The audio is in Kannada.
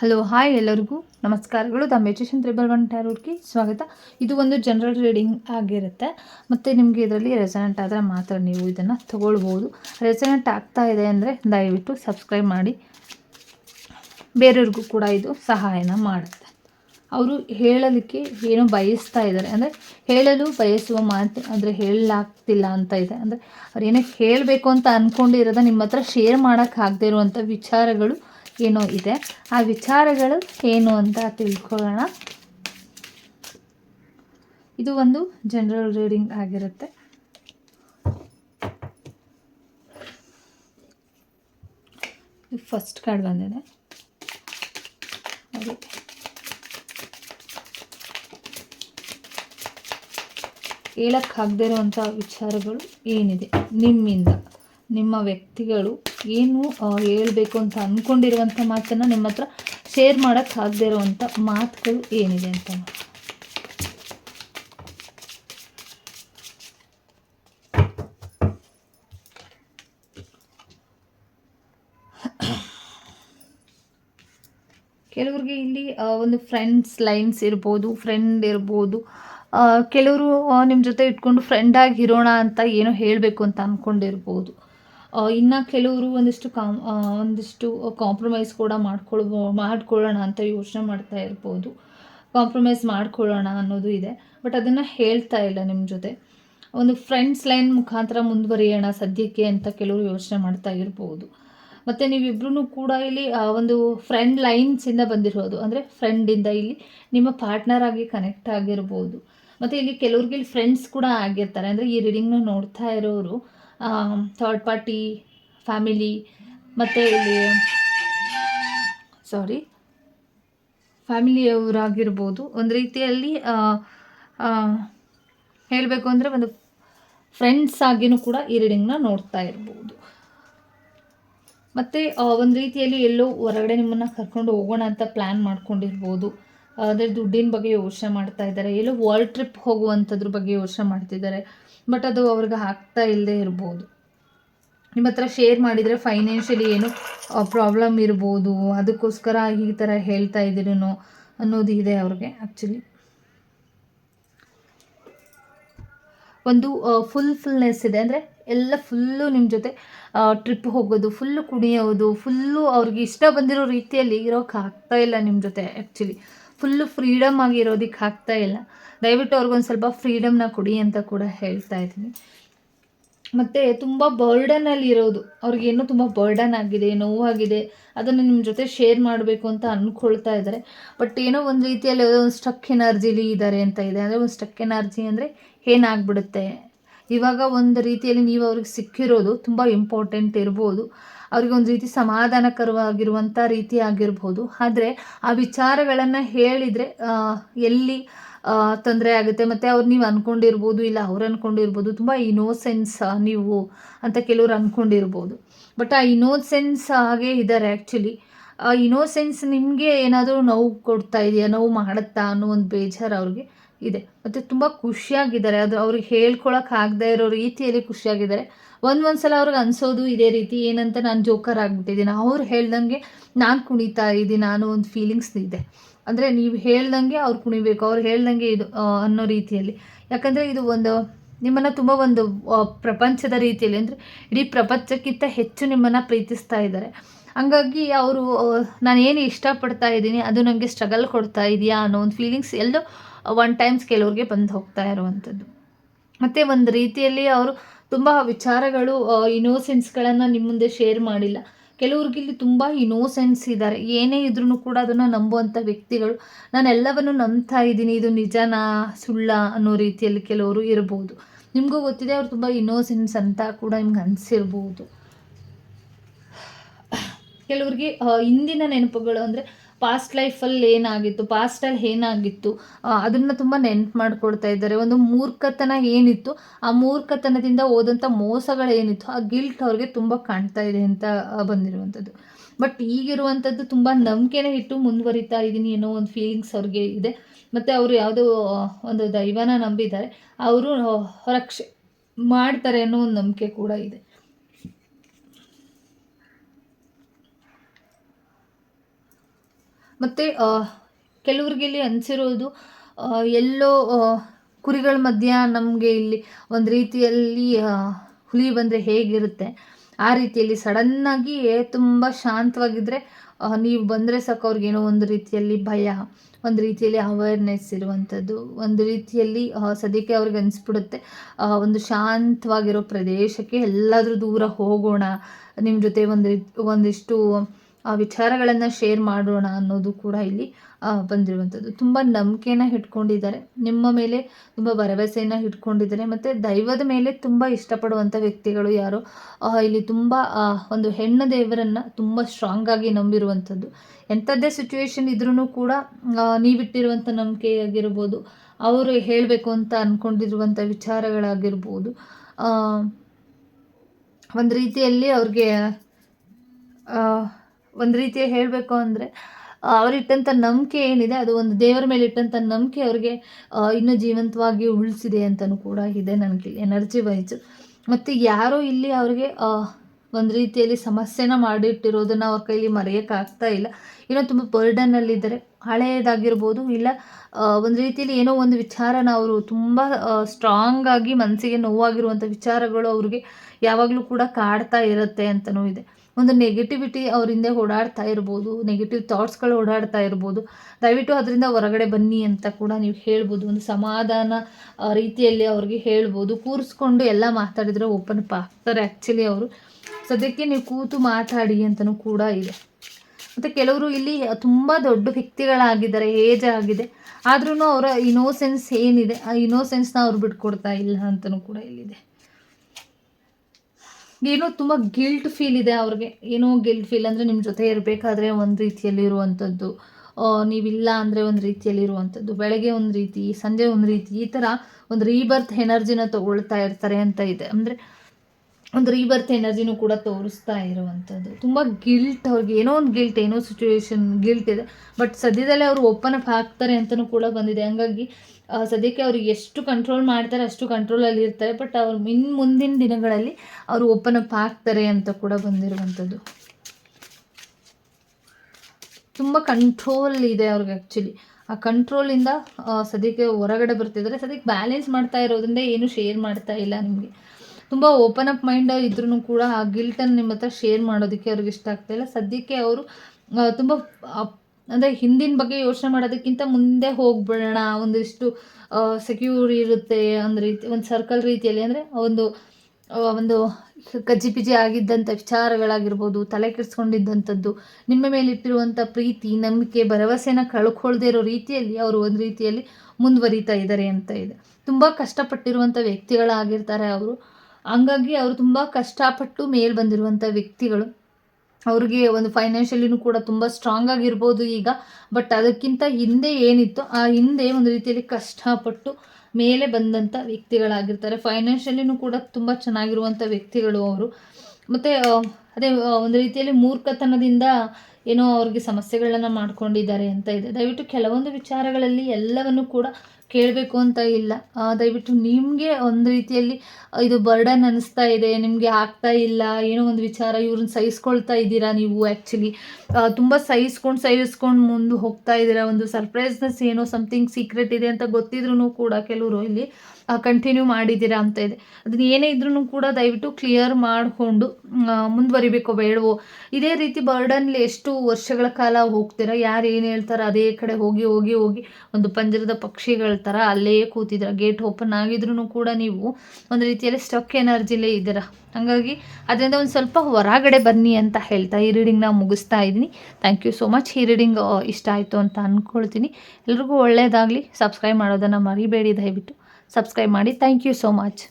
ಹಲೋ ಹಾಯ್ ಎಲ್ಲರಿಗೂ. ನಮಸ್ಕಾರಗಳು. ದ ಮೆಜಿಷನ್ ತ್ರಿಬಲ್ ಒನ್ ಟ್ಯಾರೋಡ್ಗೆ ಸ್ವಾಗತ. ಇದು ಒಂದು ಜನರಲ್ ರೀಡಿಂಗ್ ಆಗಿರುತ್ತೆ. ಮತ್ತು ನಿಮಗೆ ಇದರಲ್ಲಿ ರೆಸನೆಂಟ್ ಆದರೆ ಮಾತ್ರ ನೀವು ಇದನ್ನು ತಗೊಳ್ಬೋದು. ರೆಸನೆಂಟ್ ಆಗ್ತಾ ಇದೆ ಅಂದರೆ ದಯವಿಟ್ಟು ಸಬ್ಸ್ಕ್ರೈಬ್ ಮಾಡಿ. ಬೇರೆಯವ್ರಿಗೂ ಕೂಡ ಇದು ಸಹಾಯನ ಮಾಡುತ್ತೆ. ಅವರು ಹೇಳಲಿಕ್ಕೆ ಏನೋ ಬಯಸ್ತಾ ಇದ್ದಾರೆ? ಅಂದರೆ ಹೇಳಲು ಬಯಸುವ ಮಾತು ಅಂದರೆ ಹೇಳಲಾಗ್ತಿಲ್ಲ ಅಂತ ಇದೆ. ಅಂದರೆ ಅವ್ರು ಏನೇ ಹೇಳಬೇಕು ಅಂತ ಅಂದ್ಕೊಂಡಿರೋದ ನಿಮ್ಮ ಹತ್ರ ಶೇರ್ ಮಾಡೋಕ್ಕಾಗದೇ ಇರುವಂಥ ವಿಚಾರಗಳು ಏನೋ ಇದೆ. ಆ ವಿಚಾರಗಳು ಏನು ಅಂತ ತಿಳ್ಕೊಳ್ಳೋಣ. ಇದು ಒಂದು ಜನರಲ್ ರೀಡಿಂಗ್ ಆಗಿರುತ್ತೆ. ಫಸ್ಟ್ ಕಾರ್ಡ್ ಬಂದಿದೆ. ಹೇಳಕ್ಕಾಗದೇ ಇರುವಂಥ ವಿಚಾರಗಳು ಏನಿದೆ? ನಿಮ್ಮಿಂದ. ನಿಮ್ಮ ವ್ಯಕ್ತಿಗಳು ಏನು ಹೇಳಬೇಕು ಅಂತ ಅಂದ್ಕೊಂಡಿರುವಂಥ ಮಾತನ್ನು ನಿಮ್ಮ ಹತ್ರ ಶೇರ್ ಮಾಡೋಕ್ಕಾಗದೇ ಇರುವಂಥ ಮಾತುಗಳು ಏನಿದೆ ಅಂತ. ಕೆಲವ್ರಿಗೆ ಇಲ್ಲಿ ಒಂದು ಫ್ರೆಂಡ್ಸ್ ಲೈನ್ಸ್ ಇರ್ಬೋದು ಫ್ರೆಂಡ್ ಇರ್ಬೋದು ಕೆಲವರು ನಿಮ್ಮ ಜೊತೆ ಇಟ್ಕೊಂಡು ಫ್ರೆಂಡಾಗಿ ಇರೋಣ ಅಂತ ಏನೋ ಹೇಳಬೇಕು ಅಂತ ಅಂದ್ಕೊಂಡಿರ್ಬೋದು ಇನ್ನು ಕೆಲವರು ಒಂದಿಷ್ಟು ಕಾಮ್ ಒಂದಿಷ್ಟು ಕಾಂಪ್ರಮೈಸ್ ಕೂಡ ಮಾಡ್ಕೊಳ್ಬೋ, ಮಾಡ್ಕೊಳ್ಳೋಣ ಅಂತ ಯೋಚನೆ ಮಾಡ್ತಾ ಇರ್ಬೋದು. ಕಾಂಪ್ರಮೈಸ್ ಮಾಡ್ಕೊಳ್ಳೋಣ ಅನ್ನೋದು ಇದೆ. ಬಟ್ ಅದನ್ನು ಹೇಳ್ತಾ ಇಲ್ಲ ನಿಮ್ಮ ಜೊತೆ. ಒಂದು ಫ್ರೆಂಡ್ಸ್ ಲೈನ್ ಮುಖಾಂತರ ಮುಂದುವರಿಯೋಣ ಸದ್ಯಕ್ಕೆ ಅಂತ ಕೆಲವರು ಯೋಚನೆ ಮಾಡ್ತಾ ಇರ್ಬೋದು. ಮತ್ತು ನೀವಿಬ್ರು ಕೂಡ ಇಲ್ಲಿ ಒಂದು ಫ್ರೆಂಡ್ ಲೈನ್ಸಿಂದ ಬಂದಿರೋದು. ಅಂದರೆ ಫ್ರೆಂಡಿಂದ ಇಲ್ಲಿ ನಿಮ್ಮ ಪಾರ್ಟ್ನರ್ ಆಗಿ ಕನೆಕ್ಟ್ ಆಗಿರ್ಬೋದು. ಮತ್ತು ಇಲ್ಲಿ ಕೆಲವ್ರಿಗೆ ಇಲ್ಲಿ ಫ್ರೆಂಡ್ಸ್ ಕೂಡ ಆಗಿರ್ತಾರೆ. ಅಂದರೆ ಈ ರೀಡಿಂಗ್ನ ನೋಡ್ತಾ ಇರೋರು ಥರ್ಡ್ ಪಾರ್ಟಿ ಫ್ಯಾಮಿಲಿ ಮತ್ತು ಇಲ್ಲಿ ಸಾರಿ ಫ್ಯಾಮಿಲಿಯವರಾಗಿರ್ಬೋದು ಒಂದು ರೀತಿಯಲ್ಲಿ ಹೇಳಬೇಕು ಅಂದರೆ ಒಂದು ಫ್ರೆಂಡ್ಸ್ ಆಗಿನೂ ಕೂಡ ಈ ರೀಡಿಂಗ್ನ ನೋಡ್ತಾ ಇರ್ಬೋದು. ಮತ್ತು ಒಂದು ರೀತಿಯಲ್ಲಿ ಎಲ್ಲೋ ಹೊರಗಡೆ ನಿಮ್ಮನ್ನು ಕರ್ಕೊಂಡು ಹೋಗೋಣ ಅಂತ ಪ್ಲ್ಯಾನ್ ಮಾಡ್ಕೊಂಡಿರ್ಬೋದು. ಅಂದರೆ ದುಡ್ಡಿನ ಬಗ್ಗೆ ಯೋಚನೆ ಮಾಡ್ತಾ ಇದ್ದಾರೆ. ಎಲ್ಲೋ ವರ್ಲ್ಡ್ ಟ್ರಿಪ್ ಹೋಗುವಂಥದ್ರ ಬಗ್ಗೆ ಯೋಚನೆ ಮಾಡ್ತಿದ್ದಾರೆ. ಬಟ್ ಅದು ಅವ್ರಿಗೆ ಆಗ್ತಾ ಇಲ್ಲದೆ ಇರ್ಬೋದು. ನಿಮ್ಮ ಹತ್ರ ಶೇರ್ ಮಾಡಿದರೆ ಫೈನಾನ್ಷಿಯಲಿ ಏನು ಪ್ರಾಬ್ಲಮ್ ಇರ್ಬೋದು. ಅದಕ್ಕೋಸ್ಕರ ಈ ಥರ ಹೇಳ್ತಾ ಇದ್ದೀರೇನೋ ಅನ್ನೋದು ಇದೆ ಅವ್ರಿಗೆ ಆ್ಯಕ್ಚುಲಿ ಒಂದು ಫುಲ್ ಫುಲ್ನೆಸ್ ಇದೆ. ಅಂದರೆ ಎಲ್ಲ ಫುಲ್ಲು ನಿಮ್ಮ ಜೊತೆ ಟ್ರಿಪ್ ಹೋಗೋದು ಫುಲ್ಲು ಕುಣಿಯೋದು ಫುಲ್ಲು ಅವ್ರಿಗೆ ಇಷ್ಟ ಬಂದಿರೋ ರೀತಿಯಲ್ಲಿ ಇರೋಕ್ಕಾಗ್ತಾ ಇಲ್ಲ ನಿಮ್ಮ ಜೊತೆ ಆ್ಯಕ್ಚುಲಿ ಫುಲ್ಲು ಫ್ರೀಡಮ್ ಆಗಿ ಇರೋದಕ್ಕೆ ಆಗ್ತಾ ಇಲ್ಲ. ದಯವಿಟ್ಟು ಅವ್ರಿಗೊಂದು ಸ್ವಲ್ಪ ಫ್ರೀಡಮ್ನ ಕೊಡಿ ಅಂತ ಕೂಡ ಹೇಳ್ತಾ ಇದ್ದೀನಿ. ಮತ್ತು ತುಂಬ ಬರ್ಡನಲ್ಲಿ ಇರೋದು. ಅವ್ರಿಗೇನೋ ತುಂಬ ಬರ್ಡನ್ ಆಗಿದೆ, ನೋವಾಗಿದೆ, ಅದನ್ನು ನಿಮ್ಮ ಜೊತೆ ಶೇರ್ ಮಾಡಬೇಕು ಅಂತ ಅಂದ್ಕೊಳ್ತಾ ಇದ್ದಾರೆ ಬಟ್ ಏನೋ ಒಂದು ರೀತಿಯಲ್ಲಿ ಯಾವುದೋ ಒಂದು ಸ್ಟಕ್ ಎನರ್ಜಿಲಿ ಇದ್ದಾರೆ ಅಂತ ಇದೆ. ಅಂದರೆ ಒಂದು ಸ್ಟಕ್ ಎನರ್ಜಿ ಅಂದರೆ ಏನಾಗ್ಬಿಡುತ್ತೆ ಇವಾಗ ಒಂದು ರೀತಿಯಲ್ಲಿ ನೀವು ಅವ್ರಿಗೆ ಸಿಕ್ಕಿರೋದು ತುಂಬ ಇಂಪಾರ್ಟೆಂಟ್ ಇರ್ಬೋದು. ಅವ್ರಿಗೆ ಒಂದು ರೀತಿ ಸಮಾಧಾನಕರವಾಗಿರುವಂಥ ರೀತಿ ಆಗಿರ್ಬೋದು. ಆದರೆ ಆ ವಿಚಾರಗಳನ್ನು ಹೇಳಿದರೆ ಎಲ್ಲಿ ತೊಂದರೆ ಆಗುತ್ತೆ, ಮತ್ತು ಅವ್ರು ನೀವು ಅಂದ್ಕೊಂಡಿರ್ಬೋದು ಇಲ್ಲ ಅವ್ರು ಅಂದ್ಕೊಂಡಿರ್ಬೋದು ತುಂಬ ಇನೋಸೆನ್ಸ್ ನೀವು ಅಂತ ಕೆಲವ್ರು ಅಂದ್ಕೊಂಡಿರ್ಬೋದು ಬಟ್ ಆ ಇನೋಸೆನ್ಸ್ ಹಾಗೆ ಇದ್ದಾರೆ ಆ್ಯಕ್ಚುಲಿ ಆ ಇನೋಸೆನ್ಸ್ ನಿಮಗೆ ಏನಾದರೂ ನೋವು ಕೊಡ್ತಾ ಇದೆಯಾ? ನೋವು ಮಾಡುತ್ತಾ ಅನ್ನೋ ಒಂದು ಬೇಜಾರು ಅವ್ರಿಗೆ ಇದೆ. ಮತ್ತು ತುಂಬ ಖುಷಿಯಾಗಿದ್ದಾರೆ. ಅದು ಅವ್ರಿಗೆ ಹೇಳ್ಕೊಳಕ್ಕೆ ಆಗದೆ ಇರೋ ರೀತಿಯಲ್ಲಿ ಖುಷಿಯಾಗಿದ್ದಾರೆ. ಒಂದು ಒಂದು ಸಲ ಅವ್ರಿಗೆ ಅನಿಸೋದು ಇದೇ ರೀತಿ, ಏನಂತ ನಾನು ಜೋಕರ್ ಆಗಿಬಿಟ್ಟಿದ್ದೀನಿ. ಅವ್ರು ಹೇಳ್ದಂಗೆ ನಾನು ಕುಣಿತಾ ಇದ್ದೀನಿ, ನಾನು ಒಂದು ಫೀಲಿಂಗ್ಸ್ ಇದೆ. ಅಂದರೆ ನೀವು ಹೇಳ್ದಂಗೆ ಅವ್ರು ಕುಣಿಬೇಕು, ಅವ್ರು ಹೇಳ್ದಂಗೆ ಇದು ಅನ್ನೋ ರೀತಿಯಲ್ಲಿ. ಯಾಕಂದರೆ ಇದು ಒಂದು, ನಿಮ್ಮನ್ನು ತುಂಬ ಒಂದು ಪ್ರಪಂಚದ ರೀತಿಯಲ್ಲಿ, ಅಂದರೆ ಇಡೀ ಪ್ರಪಂಚಕ್ಕಿಂತ ಹೆಚ್ಚು ನಿಮ್ಮನ್ನು ಪ್ರೀತಿಸ್ತಾ ಇದ್ದಾರೆ. ಹಂಗಾಗಿ ಅವರು ನಾನು ಏನು ಇಷ್ಟಪಡ್ತಾ ಇದ್ದೀನಿ, ಅದು ನನಗೆ ಸ್ಟ್ರಗಲ್ ಕೊಡ್ತಾ ಇದೆಯಾ ಅನ್ನೋ ಒಂದು ಫೀಲಿಂಗ್ಸ್ ಎಲ್ಲೋ ಒನ್ ಟೈಮ್ಸ್ ಕೆಲವ್ರಿಗೆ ಬಂದು ಹೋಗ್ತಾ ಇರುವಂಥದ್ದು ಮತ್ತು ಒಂದು ರೀತಿಯಲ್ಲಿ ಅವರು ತುಂಬ ವಿಚಾರಗಳು ಇನೋಸೆನ್ಸ್ಗಳನ್ನು ನಿಮ್ಮ ಮುಂದೆ ಶೇರ್ ಮಾಡಿಲ್ಲ. ಕೆಲವ್ರಿಗೆ ಇಲ್ಲಿ ತುಂಬ ಇನೋಸೆನ್ಸ್ ಇದ್ದಾರೆ ಏನೇ ಇದ್ರೂ ಕೂಡ ಅದನ್ನು ನಂಬುವಂಥ ವ್ಯಕ್ತಿಗಳು. ನಾನು ಎಲ್ಲವನ್ನು ನಂಬ್ತಾ ಇದ್ದೀನಿ. ಇದು ನಿಜನಾ, ಸುಳ್ಳ ಅನ್ನೋ ರೀತಿಯಲ್ಲಿ ಕೆಲವರು ಇರ್ಬೋದು. ನಿಮಗೂ ಗೊತ್ತಿದೆ, ಅವ್ರು ತುಂಬ ಇನೋಸೆನ್ಸ್ ಅಂತ ಕೂಡ ನಿಮ್ಗೆ ಅನಿಸಿರ್ಬೋದು. ಕೆಲವ್ರಿಗೆ ಇಂದಿನ ನೆನಪುಗಳು ಅಂದರೆ ಪಾಸ್ಟ್ ಲೈಫಲ್ಲಿ ಏನಾಗಿತ್ತು ಪಾಸ್ಟಲ್ಲಿ ಏನಾಗಿತ್ತು ಅದನ್ನು ತುಂಬ ನೆನ್ಪು ಮಾಡಿಕೊಡ್ತಾ ಇದ್ದಾರೆ. ಒಂದು ಮೂರ್ಖತನ ಏನಿತ್ತು, ಆ ಮೂರ್ಖತನದಿಂದ ಹೋದಂಥ ಮೋಸಗಳೇನಿತ್ತು, ಆ ಗಿಲ್ಟ್ ಅವ್ರಿಗೆ ತುಂಬ ಕಾಣ್ತಾ ಇದೆ ಅಂತ ಬಂದಿರುವಂಥದ್ದು. ಬಟ್ ಈಗಿರುವಂಥದ್ದು ತುಂಬ ನಂಬಿಕೆನೇ ಇಟ್ಟು ಮುಂದುವರಿತಾ ಇದ್ದೀನಿ ಏನೋ ಒಂದು ಫೀಲಿಂಗ್ಸ್ ಅವ್ರಿಗೆ ಇದೆ. ಮತ್ತು ಅವರು ಯಾವುದೋ, ಒಂದು ದೈವನ ನಂಬಿದ್ದಾರೆ, ಅವರು ರಕ್ಷೆ ಮಾಡ್ತಾರೆ ಅನ್ನೋ ಒಂದು ನಂಬಿಕೆ ಕೂಡ ಇದೆ. ಮತ್ತು ಕೆಲವ್ರಿಗೆ ಇಲ್ಲಿ ಅನಿಸಿರೋದು ಎಲ್ಲೋ ಕುರಿಗಳ ಮಧ್ಯ ನಮಗೆ ಇಲ್ಲಿ ಒಂದು ರೀತಿಯಲ್ಲಿ ಹುಲಿ ಬಂದರೆ ಹೇಗಿರುತ್ತೆ? ಆ ರೀತಿಯಲ್ಲಿ ಸಡನ್ನಾಗಿ ತುಂಬ ಶಾಂತವಾಗಿದ್ದರೆ ನೀವು ಬಂದರೆ ಸಾಕು ಅವ್ರಿಗೇನೋ ಒಂದು ರೀತಿಯಲ್ಲಿ ಭಯ, ಒಂದು ರೀತಿಯಲ್ಲಿ ಅವೇರ್ನೆಸ್ ಇರುವಂಥದ್ದು ಒಂದು ರೀತಿಯಲ್ಲಿ ಸದ್ಯಕ್ಕೆ ಅವ್ರಿಗೆ ಅನಿಸ್ಬಿಡುತ್ತೆ ಒಂದು ಶಾಂತವಾಗಿರೋ ಪ್ರದೇಶಕ್ಕೆ ಎಲ್ಲಾದರೂ ದೂರ ಹೋಗೋಣ ನಿಮ್ಮ ಜೊತೆ ಒಂದು ಒಂದಿಷ್ಟು ವಿಚಾರಗಳನ್ನು ಶೇರ್ ಮಾಡೋಣ ಅನ್ನೋದು ಕೂಡ ಇಲ್ಲಿ ಆ, ಬಂದಿರುವಂಥದ್ದು. ತುಂಬ ನಂಬಿಕೆನ ಇಟ್ಕೊಂಡಿದ್ದಾರೆ. ನಿಮ್ಮ ಮೇಲೆ ತುಂಬ ಭರವಸೆಯನ್ನು ಇಟ್ಕೊಂಡಿದ್ದಾರೆ. ಮತ್ತು ದೈವದ ಮೇಲೆ ತುಂಬ ಇಷ್ಟಪಡುವಂಥ ವ್ಯಕ್ತಿಗಳು ಯಾರು? ಆ, ಇಲ್ಲಿ ತುಂಬ ಆ, ಒಂದು ಹೆಣ್ಣು ದೇವರನ್ನು ತುಂಬ ಸ್ಟ್ರಾಂಗ್ ಆಗಿ ನಂಬಿರುವಂಥದ್ದು. ಎಂಥದ್ದೇ ಸಿಚುವೇಶನ್ ಇದ್ರೂ ಕೂಡ ಆ, ನೀವಿಟ್ಟಿರುವಂಥ ನಂಬಿಕೆ ಆಗಿರ್ಬೋದು ಅವರು ಹೇಳಬೇಕು ಅಂತ ಅಂದ್ಕೊಂಡಿರುವಂಥ ವಿಚಾರಗಳಾಗಿರ್ಬೋದು. ಆ, ಒಂದು ರೀತಿಯಲ್ಲಿ ಅವ್ರಿಗೆ ಒಂದು ರೀತಿಯ ಹೇಳಬೇಕು ಅಂದರೆ ಅವರಿಟ್ಟಂಥ ನಂಬಿಕೆ ಏನಿದೆ, ಅದು ಒಂದು ದೇವರ ಮೇಲೆ ಇಟ್ಟಂಥ ನಂಬಿಕೆ ಅವ್ರಿಗೆ ಇನ್ನೂ ಜೀವಂತವಾಗಿ ಉಳಿಸಿದೆ ಅಂತಲೂ ಕೂಡ ಇದೆ ನನಗೆ ಎನರ್ಜಿ ವೈಸು. ಮತ್ತು ಯಾರೋ ಇಲ್ಲಿ ಅವ್ರಿಗೆ ಒಂದು ರೀತಿಯಲ್ಲಿ ಸಮಸ್ಯೆನ ಮಾಡಿಟ್ಟಿರೋದನ್ನು ಅವ್ರ ಕೈಲಿ ಮರೆಯೋಕ್ಕಾಗ್ತಾ ಇಲ್ಲ. ಏನೋ ತುಂಬ ಬರ್ಡನ್ನಲ್ಲಿದ್ದಾರೆ ಹಳೆಯದಾಗಿರ್ಬೋದು ಇಲ್ಲ ಒಂದು ರೀತಿಯಲ್ಲಿ ಏನೋ ಒಂದು ವಿಚಾರನ ಅವರು ತುಂಬ ಸ್ಟ್ರಾಂಗ್ ಆಗಿ ಮನಸ್ಸಿಗೆ ನೋವಾಗಿರುವಂಥ ವಿಚಾರಗಳು ಅವ್ರಿಗೆ ಯಾವಾಗಲೂ ಕೂಡ ಕಾಡ್ತಾ ಇರುತ್ತೆ ಅಂತಲೂ ಇದೆ. ಒಂದು ನೆಗೆಟಿವಿಟಿ ಅವರಿಂದ ಓಡಾಡ್ತಾ ಇರ್ಬೋದು ನೆಗೆಟಿವ್ ಥಾಟ್ಸ್ಗಳು ಓಡಾಡ್ತಾ ಇರ್ಬೋದು. ದಯವಿಟ್ಟು ಅದರಿಂದ ಹೊರಗಡೆ ಬನ್ನಿ ಅಂತ ಕೂಡ ನೀವು ಹೇಳ್ಬೋದು. ಒಂದು ಸಮಾಧಾನ ರೀತಿಯಲ್ಲಿ ಅವ್ರಿಗೆ ಹೇಳ್ಬೋದು. ಕೂರಿಸ್ಕೊಂಡು ಎಲ್ಲ ಮಾತಾಡಿದರೆ ಓಪನ್ ಅಪ್ ಆಗ್ತಾರೆ ಆ್ಯಕ್ಚುಲಿ ಅವರು. ಸದ್ಯಕ್ಕೆ ನೀವು ಕೂತು ಮಾತಾಡಿ ಅಂತಲೂ ಕೂಡ ಇದೆ. ಮತ್ತು ಕೆಲವರು ಇಲ್ಲಿ ತುಂಬ ದೊಡ್ಡ ವ್ಯಕ್ತಿಗಳಾಗಿದ್ದಾರೆ ಏಜ್ ಆಗಿದೆ. ಆದ್ರೂ ಅವರ ಇನೋಸೆನ್ಸ್ ಏನಿದೆ, ಆ ಇನೋಸೆನ್ಸ್ನ ಅವ್ರು ಬಿಟ್ಕೊಡ್ತಾ ಇಲ್ಲ ಅಂತಲೂ ಕೂಡ ಇಲ್ಲಿದೆ. ಏನೋ ತುಂಬ ಗಿಲ್ಟ್ ಫೀಲ್ ಇದೆ ಅವ್ರಿಗೆ. ಏನೋ ಗಿಲ್ಟ್ ಫೀಲ್ ಅಂದರೆ ನಿಮ್ಮ ಜೊತೆ ಇರಬೇಕಾದ್ರೆ ಒಂದು ರೀತಿಯಲ್ಲಿ ಇರುವಂಥದ್ದು ನೀವಿಲ್ಲ ಅಂದರೆ ಒಂದು ರೀತಿಯಲ್ಲಿ ಇರುವಂಥದ್ದು ಬೆಳಗ್ಗೆ ಒಂದು ರೀತಿ, ಸಂಜೆ ಒಂದು ರೀತಿ, ಈ ಥರ ಒಂದು ರೀಬರ್ತ್ ಎನರ್ಜಿನ ತಗೊಳ್ತಾ ಇರ್ತಾರೆ ಅಂತ ಇದೆ. ಅಂದರೆ ಒಂದು ರೀಬರ್ತ್ ಎನರ್ಜಿನೂ ಕೂಡ ತೋರಿಸ್ತಾ ಇರುವಂಥದ್ದು ತುಂಬ ಗಿಲ್ಟ್ ಅವ್ರಿಗೆ. ಏನೋ ಒಂದು ಗಿಲ್ಟ್ ಏನೋ ಸಿಚುವೇಶನ್ ಗಿಲ್ಟ್ ಇದೆ. ಬಟ್ ಸದ್ಯದಲ್ಲೇ ಅವರು ಓಪನ್ ಅಪ್ ಹಾಕ್ತಾರೆ ಅಂತಲೂ ಕೂಡ ಬಂದಿದೆ. ಹಂಗಾಗಿ ಸದ್ಯಕ್ಕೆ ಅವ್ರಿಗೆ ಎಷ್ಟು ಕಂಟ್ರೋಲ್ ಮಾಡ್ತಾರೆ ಅಷ್ಟು ಕಂಟ್ರೋಲಲ್ಲಿ ಇರ್ತಾರೆ ಬಟ್ ಅವ್ರು ಇನ್ನು ಮುಂದಿನ ದಿನಗಳಲ್ಲಿ ಅವರು ಓಪನ್ ಅಪ್ ಆಗ್ತಾರೆ ಅಂತ ಕೂಡ ಬಂದಿರುವಂಥದ್ದು. ತುಂಬ ಕಂಟ್ರೋಲ್ ಇದೆ ಅವ್ರಿಗೆ ಆ್ಯಕ್ಚುಲಿ ಆ ಕಂಟ್ರೋಲಿಂದ ಸದ್ಯಕ್ಕೆ ಹೊರಗಡೆ ಬರ್ತಿದ್ದಾರೆ. ಸದ್ಯಕ್ಕೆ ಬ್ಯಾಲೆನ್ಸ್ ಮಾಡ್ತಾ ಇರೋದ್ರಿಂದ ಏನು ಶೇರ್ ಮಾಡ್ತಾ ಇಲ್ಲ ನಿಮಗೆ. ತುಂಬ ಓಪನ್ ಅಪ್ ಮೈಂಡ್ ಇದ್ರೂ ಕೂಡ ಆ ಗಿಲ್ಟನ್ನು ನಿಮ್ಮ ಹತ್ರ ಶೇರ್ ಮಾಡೋದಕ್ಕೆ ಅವ್ರಿಗೆ ಇಷ್ಟ ಆಗ್ತಾ ಇಲ್ಲ. ಸದ್ಯಕ್ಕೆ ಅವರು ತುಂಬ ಅಂದರೆ ಹಿಂದಿನ ಬಗ್ಗೆ ಯೋಚನೆ ಮಾಡೋದಕ್ಕಿಂತ ಮುಂದೆ ಹೋಗ್ಬಿಡೋಣ, ಒಂದಿಷ್ಟು ಸೆಕ್ಯೂರ್ ಇರುತ್ತೆ ಒಂದು ರೀತಿ, ಒಂದು ಸರ್ಕಲ್ ರೀತಿಯಲ್ಲಿ ಅಂದರೆ ಒಂದು ಒಂದು ಕಜ್ಜಿ ಪಿಜಿ ಆಗಿದ್ದಂಥ ವಿಚಾರಗಳಾಗಿರ್ಬೋದು, ತಲೆ ಕೆಡಿಸ್ಕೊಂಡಿದ್ದಂಥದ್ದು, ನಿಮ್ಮ ಮೇಲೆ ಇಟ್ಟಿರುವಂಥ ಪ್ರೀತಿ, ನಂಬಿಕೆ, ಭರವಸೆನ ಕಳ್ಕೊಳ್ದೇ ಇರೋ ರೀತಿಯಲ್ಲಿ ಅವರು ಒಂದು ರೀತಿಯಲ್ಲಿ ಮುಂದುವರಿತಾ ಇದ್ದಾರೆ ಅಂತ ಇದೆ. ತುಂಬ ಕಷ್ಟಪಟ್ಟಿರುವಂಥ ವ್ಯಕ್ತಿಗಳಾಗಿರ್ತಾರೆ ಅವರು. ಹಂಗಾಗಿ ಅವರು ತುಂಬ ಕಷ್ಟಪಟ್ಟು ಮೇಲೆ ಬಂದಿರುವಂಥ ವ್ಯಕ್ತಿಗಳು. ಅವ್ರಿಗೆ ಒಂದು ಫೈನಾನ್ಷಿಯಲಿನೂ ಕೂಡ ತುಂಬ ಸ್ಟ್ರಾಂಗ್ ಆಗಿರ್ಬೋದು ಈಗ. ಬಟ್ ಅದಕ್ಕಿಂತ ಹಿಂದೆ ಏನಿತ್ತು ಆ ಹಿಂದೆ ಒಂದು ರೀತಿಯಲ್ಲಿ ಕಷ್ಟಪಟ್ಟು ಮೇಲೆ ಬಂದಂಥ ವ್ಯಕ್ತಿಗಳಾಗಿರ್ತಾರೆ. ಫೈನಾನ್ಷಿಯಲಿನೂ ಕೂಡ ತುಂಬ ಚೆನ್ನಾಗಿರುವಂಥ ವ್ಯಕ್ತಿಗಳು ಅವರು. ಮತ್ತು ಅದೇ ಒಂದು ರೀತಿಯಲ್ಲಿ ಮೂರ್ಖತನದಿಂದ ಏನೋ ಅವ್ರಿಗೆ ಸಮಸ್ಯೆಗಳನ್ನು ಮಾಡ್ಕೊಂಡಿದ್ದಾರೆ ಅಂತ ಇದೆ. ದಯವಿಟ್ಟು ಕೆಲವೊಂದು ವಿಚಾರಗಳಲ್ಲಿ ಎಲ್ಲವನ್ನು ಕೂಡ ಕೇಳಬೇಕು ಅಂತ ಇಲ್ಲ. ದಯವಿಟ್ಟು ನಿಮಗೆ ಒಂದು ರೀತಿಯಲ್ಲಿ ಇದು ಬರ್ಡನ್ ಅನ್ನಿಸ್ತಾ ಇದೆ, ನಿಮಗೆ ಆಗ್ತಾ ಇಲ್ಲ, ಏನೋ ಒಂದು ವಿಚಾರ, ಇವ್ರನ್ನ ಸಹಿಸ್ಕೊಳ್ತಾ ಇದ್ದೀರಾ ನೀವು ಆ್ಯಕ್ಚುಲಿ ತುಂಬ ಸಹಿಸ್ಕೊಂಡು ಸಹಿಸ್ಕೊಂಡು ಮುಂದೆ ಹೋಗ್ತಾ ಇದ್ದೀರಾ? ಒಂದು ಸರ್ಪ್ರೈಸ್ನೆಸ್ ಏನೋ ಸಮಥಿಂಗ್ ಸೀಕ್ರೆಟ್ ಇದೆ ಅಂತ ಗೊತ್ತಿದ್ರೂ ಕೂಡ ಕೆಲವರು ಇಲ್ಲಿ ಕಂಟಿನ್ಯೂ ಮಾಡಿದ್ದೀರಾ ಅಂತ ಇದೆ. ಅದನ್ನ ಏನೇ ಇದ್ರೂ ಕೂಡ ದಯವಿಟ್ಟು ಕ್ಲಿಯರ್ ಮಾಡಿಕೊಂಡು ಮುಂದುವರಿಬೇಕು ಬೇಡವೋ? ಇದೇ ರೀತಿ ಬರ್ಡನ್ಲಿ ಎಷ್ಟು ವರ್ಷಗಳ ಕಾಲ ಹೋಗ್ತೀರಾ? ಯಾರು ಏನು ಹೇಳ್ತಾರೋ? ಅದೇ ಕಡೆ ಹೋಗಿ ಹೋಗಿ ಹೋಗಿ, ಒಂದು ಪಂಜರದ ಪಕ್ಷಿಗಳ ಥರ ಅಲ್ಲೇ ಕೂತಿದ್ರ ಗೇಟ್ ಓಪನ್ ಆಗಿದ್ರೂ ಕೂಡ ನೀವು ಒಂದು ರೀತಿಯಲ್ಲಿ ಸ್ಟಕ್ ಎನರ್ಜಿಲೇ ಇದ್ದೀರ. ಹಾಗಾಗಿ ಅದರಿಂದ ಒಂದು ಸ್ವಲ್ಪ ಹೊರಗಡೆ ಬನ್ನಿ ಅಂತ ಹೇಳ್ತಾ ಈ ರೀಡಿಂಗ್ನ ಮುಗಿಸ್ತಾ ಇದ್ದೀನಿ. ಥ್ಯಾಂಕ್ ಯು ಸೋ ಮಚ್ ಈ ರೀಡಿಂಗ್ ಇಷ್ಟ ಆಯಿತು ಅಂತ ಅಂದ್ಕೊಳ್ತೀನಿ ಎಲ್ರಿಗೂ ಒಳ್ಳೆಯದಾಗಲಿ ಸಬ್ಸ್ಕ್ರೈಬ್ ಮಾಡೋದನ್ನು ಮರಿಬೇಡಿ ದಯವಿಟ್ಟು. ಸಬ್ಸ್ಕ್ರೈಬ್ ಮಾಡಿ. Thank you so much